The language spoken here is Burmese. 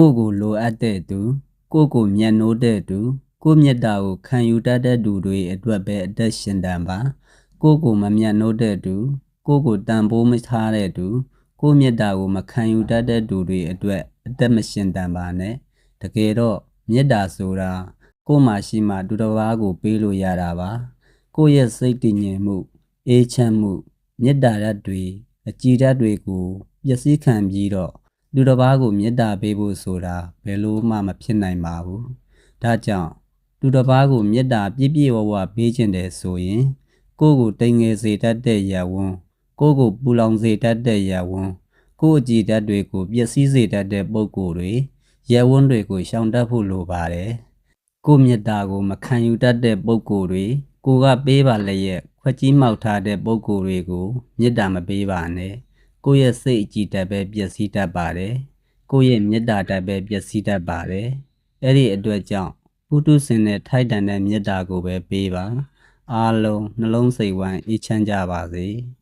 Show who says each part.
Speaker 1: ကိုယ့်ကိုလိုအပ်တဲ့သူ ကိုယ့်ကိုမျက်နှိုးတဲ့သူ ကိုယ့်မေတ္တာကိုခံယူတတ်တဲ့သူတွေအတွက်ပဲအသက်ရှင်တန်ပါ ကိုယ့်ကိုမမျက်နှိုးတဲ့သူ ကိုယ့်ကိုတန်ဖိုးမထားတဲ့သူ ကိုယ့်မေတ္တာကိုမခံယူတတ်တဲ့သူတွေအတွက်အသက်မရှင်တန်ပါနဲ့တကယ်တော့မေတ္တာဆိုတာကိုယ့်မှာရှိမှသူတစ်ပါးကိုပေးလို့ရတာပါ ကိုယ့်ရဲ့စိတ်တည်ငြိမ်မှု အေးချမ်းမှုမေတ္တာဓာတ်တွေအကြည်ဓာတ်တွေကိုပျက်စီးခံပြီးတော့ လူတစ်ပါးကိုမေတ္တာပေးဖို့ဆိုတာဘယ်လို့မှမဖြစ်နိုင်ပါဘူး။ဒါကြောင့်လူတစ်ပါးကိုမေတ္တာပြည့်ပြည့်ဝဝပေးခြင်းတယ်ဆိုရင်ကိုယ့်ကိုတိမ်ငယ်စေတတ်တဲ့ရဝန်းကိုယ့်ကိုပူလောင်စေတတ်တဲ့ရဝန်းကိုယ့်အကြည်ဓာတ်တွေကိုပျက်စီးစေတတ်တဲ့ပုံကိုယ်တွေရဝန်းတွေကိုရှောင်တတ်ဖို့လိုပါတယ်။ကိုယ့်မေတ္တာကိုမခံယူတတ်တဲ့ပုံကိုယ်တွေကိုယ်ကပေးပါလျက်ခွက်ကြီးမှောက်ထားတဲ့ပုံကိုယ်တွေကိုမေတ္တာမပေးပါနဲ့။ ကိုယ့်ရဲ့စိတ်အကြည်ဓာတ်ပဲပျက်စီးတတ်ပါတယ်။ကိုယ့်ရဲ့မေတ္တာဓာတ်ပဲပျက်စီးတတ်ပါတယ်။အဲ့ဒီအတွက်ကြောင့်ပုထုဇဉ်နဲ့ထိုက်တန်တဲ့မေတ္တာကိုပဲပေးပါ။အားလုံးနှလုံးစိတ်ဝမ်းအေးချမ်းကြပါစေ။